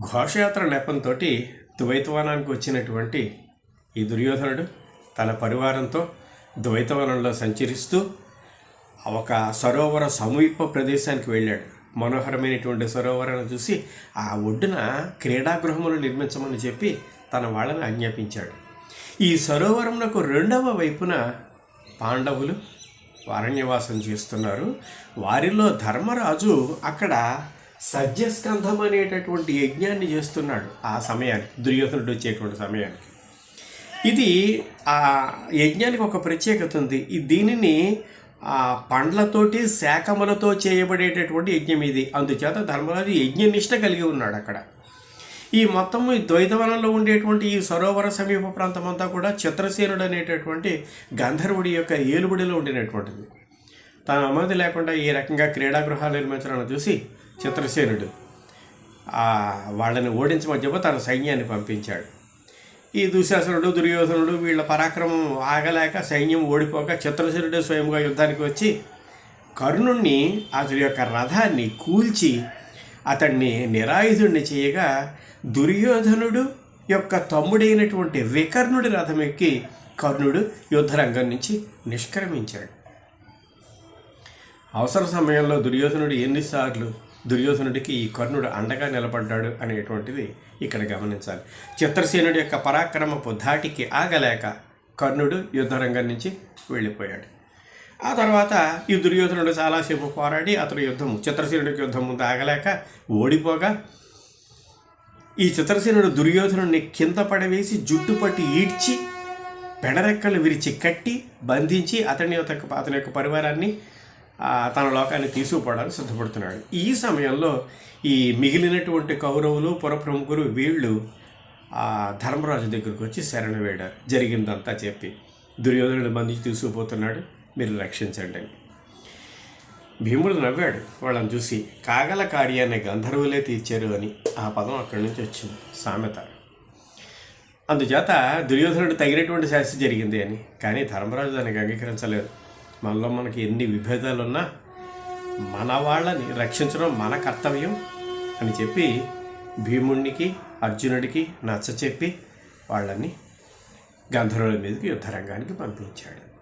ఘోషయాత్ర నెపంతో ద్వైతవనానికి వచ్చినటువంటి ఈ దుర్యోధనుడు తన పరివారంతో ద్వైతవనంలో సంచరిస్తూ ఒక సరోవర సమీప ప్రదేశానికి వెళ్ళాడు. మనోహరమైనటువంటి సరోవరాన్ని చూసి ఆ ఒడ్డున క్రీడాగృహములు నిర్మించమని చెప్పి తన వాళ్ళని ఆజ్ఞాపించాడు. ఈ సరోవరమునకు రెండవ వైపున పాండవులు అరణ్యవాసం చేస్తున్నారు. వారిలో ధర్మరాజు అక్కడ సజ్జస్కంధం అనేటటువంటి యజ్ఞాన్ని చేస్తున్నాడు ఆ సమయానికి దుర్యోధనుడు వచ్చేటువంటి సమయానికి. ఇది ఆ యజ్ఞానికి ఒక ప్రత్యేకత ఉంది. ఈ దీనిని ఆ పండ్లతోటి శాఖములతో చేయబడేటటువంటి యజ్ఞం ఇది. అందుచేత ధర్మరాజు యజ్ఞనిష్ట కలిగి ఉన్నాడు అక్కడ. ఈ మొత్తం ఈ ద్వైతవనంలో ఉండేటువంటి ఈ సరోవర సమీప ప్రాంతం అంతా కూడా చిత్రసేనుడు అనేటటువంటి గంధర్వుడి యొక్క ఏలుబడిలో ఉండినటువంటిది. తన అనుమతి లేకుండా ఈ రకంగా క్రీడాగృహాలు నిర్మించడం చూసి చిత్రసేనుడు. వాళ్ళని ఓడించమని చెప్పి తన సైన్యాన్ని పంపించాడు. ఈ దుశ్శాసనుడు దుర్యోధనుడు వీళ్ళ పరాక్రమం ఆగలేక సైన్యం ఓడిపోక చిత్రసేనుడు స్వయంగా యుద్ధానికి వచ్చి కర్ణుణ్ణి అతడి యొక్క రథాన్ని కూల్చి అతన్ని నిరాయుధుణ్ణి చేయగా దుర్యోధనుడు యొక్క తమ్ముడైనటువంటి వికర్ణుడి రథం ఎక్కి కర్ణుడు యుద్ధరంగం నుంచి నిష్క్రమించాడు. అవసర సమయంలో దుర్యోధనుడు ఎన్నిసార్లు దుర్యోధనుడికి ఈ కర్ణుడు అండగా నిలబడ్డాడు అనేటువంటిది ఇక్కడ గమనించాలి. చిత్రసేనుడి యొక్క పరాక్రమపు ధాటికి ఆగలేక కర్ణుడు యుద్ధరంగం నుంచి వెళ్ళిపోయాడు. ఆ తర్వాత ఈ దుర్యోధనుడు చాలాసేపు పోరాడి అతని యుద్ధం చిత్రసేనుడికి యుద్ధం ముందు ఆగలేక ఓడిపోగా ఈ చిత్రసేనుడు దుర్యోధనుడిని కింద పడవేసి జుట్టు పట్టి ఈడ్చి పెడరెక్కలు విరిచి కట్టి బంధించి అతని యొక్క అతని యొక్క పరివారాన్ని తన లోకాన్ని తీసుకుపోవడానికి సిద్ధపడుతున్నాడు. ఈ సమయంలో ఈ మిగిలినటువంటి కౌరవులు పురప్రముఖులు వీళ్ళు ధర్మరాజు దగ్గరకు వచ్చి శరణ వేడారు జరిగిందంతా చెప్పి దుర్యోధనుడు బంధించి తీసుకుపోతున్నాడు. మీరు రక్షించండి అని. భీముడు నవ్వాడు. వాళ్ళని చూసి కాగల కార్యాన్ని గంధర్వులే తీర్చారు అని ఆ పదం అక్కడి నుంచి వచ్చింది. సామెత. అందుచేత దుర్యోధనుడు తగినటువంటి శాస్త్రి జరిగింది అని. కానీ ధర్మరాజు దానికి అంగీకరించలేదు. మనలో మనకి ఎన్ని విభేదాలు ఉన్నా మన వాళ్ళని రక్షించడం మన కర్తవ్యం అని చెప్పి భీముడికి అర్జునుడికి నచ్చ చెప్పి వాళ్ళని గంధర్వుల మీదకి యుద్ధరంగానికి పంపించాడు.